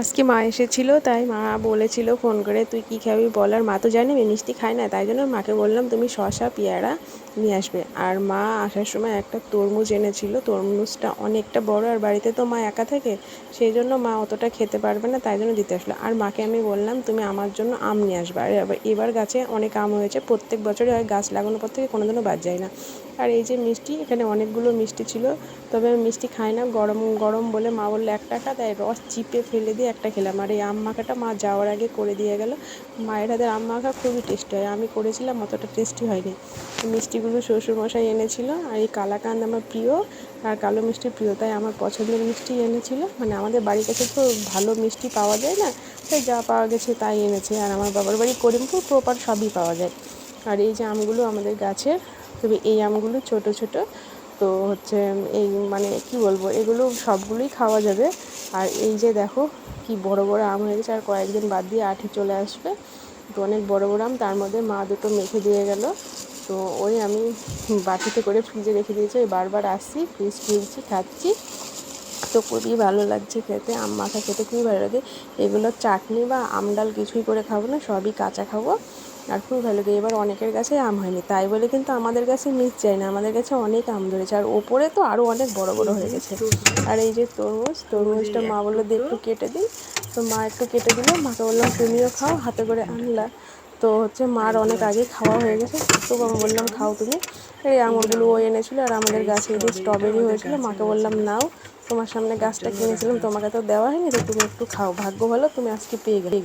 আজকে মা এসেছিল, তাই মা বলেছিল ফোন করে, তুই কি খাবি বল? আর মা তো জানি মিষ্টি খাই না, তাই জন্য মাকে বললাম, তুমি শশা পেয়ারা নিয়ে আসবে। আর মা আসার সময় একটা তরমুজ এনেছিল, তরমুজটা অনেকটা বড়, আর বাড়িতে তো মা একা থাকে, সেই জন্য মা অতটা খেতে পারবে না, তাই জন্য দিতে আসলো। আর মাকে আমি বললাম, তুমি আমার জন্য আম নিয়ে আসবে। আর এবার গাছে অনেক আম হয়েছে, প্রত্যেক বছরই হয়, গাছ লাগানোর পর থেকে কোনো দিনও বাদ যায় না। আর এই যে মিষ্টি, এখানে অনেকগুলো মিষ্টি ছিল, তবে মিষ্টি খাই না, গরম গরম বলে মা বলল, এক টাকা। তাই রস চিপে ফেলে দিয়ে একটা খেলাম। আর এই আম মাখাটা মা যাওয়ার আগে করে দিয়ে গেল। মায়ের হাতের আম মাখা খুবই টেস্টি হয়। আমি করেছিলাম, অতটা টেস্টি হয়নি। মিষ্টিগুলো শ্বশুরমশাই এনেছিল। আর এই কালাকান্দ আমার প্রিয় আর কালো মিষ্টি প্রিয়। তাই আমার পছন্দের মিষ্টি এনেছিল। মানে আমাদের বাড়ির কাছে তো ভালো মিষ্টি পাওয়া যায় না। তাই যা পাওয়া গেছে তাই এনেছে। আর আমার বাবার বাড়ি করিমপুর, প্রপার সবই পাওয়া যায়। আর এই যে আমগুলো আমাদের গাছের, তবে এই আমগুলো ছোট ছোট। তো হচ্ছে এই মানে কি বলব, এগুলো সবগুলোই খাওয়া যাবে। আর এই যে দেখো কি বড় বড় আম হয়ে গেছে, আর কয়েকদিন বাদ দিয়ে আঠে চলে আসবে। তো অনেক বড় বড় আম, তার মধ্যে মা দুটো মেখে দিয়ে গেল। তো ওই আমি বাটিতে করে ফ্রিজে রেখে দিয়েছি, ওই বারবার আসছি, ফ্রিজ ফিরছি খাচ্ছি। তো খুবই ভালো লাগছে খেতে, আম মাখা খেতে খুবই ভালো লাগে। এগুলো চাটনি বা আমডাল কিছুই করে খাব না, সবই কাঁচা খাব। আর খুব ভালো লাগে, এবার অনেকের কাছে আম হয়নি, তাই বলে কিন্তু আমাদের কাছে মিস যায় না, আমাদের কাছে অনেক আম ধরেছে। আর ওপরে তো আরও অনেক বড় বড় হয়ে গেছে। আর এই যে তরমুজ, তরমুজটা মা বলল দিয়ে একটু কেটে দিই তো মা একটু কেটে দিল, মাকে বললাম তুমিও খাও, হাতে করে আনলা। তো হচ্ছে মার অনেক আগে খাওয়া হয়ে গেছে। তো আমি বললাম, খাও তুমি। এই আঙুরগুলো ও এনেছিলো আর আমাদের গাছে যে স্ট্রবেরি হয়েছিল, মাকে বললাম, নাও, তোমার সামনে গাছটা কিনেছিলাম, তোমাকে তো দেওয়া হয়নি, তো তুমি একটু খাও। ভাগ্য ভালো, তুমি আজকে পেয়ে গেলে।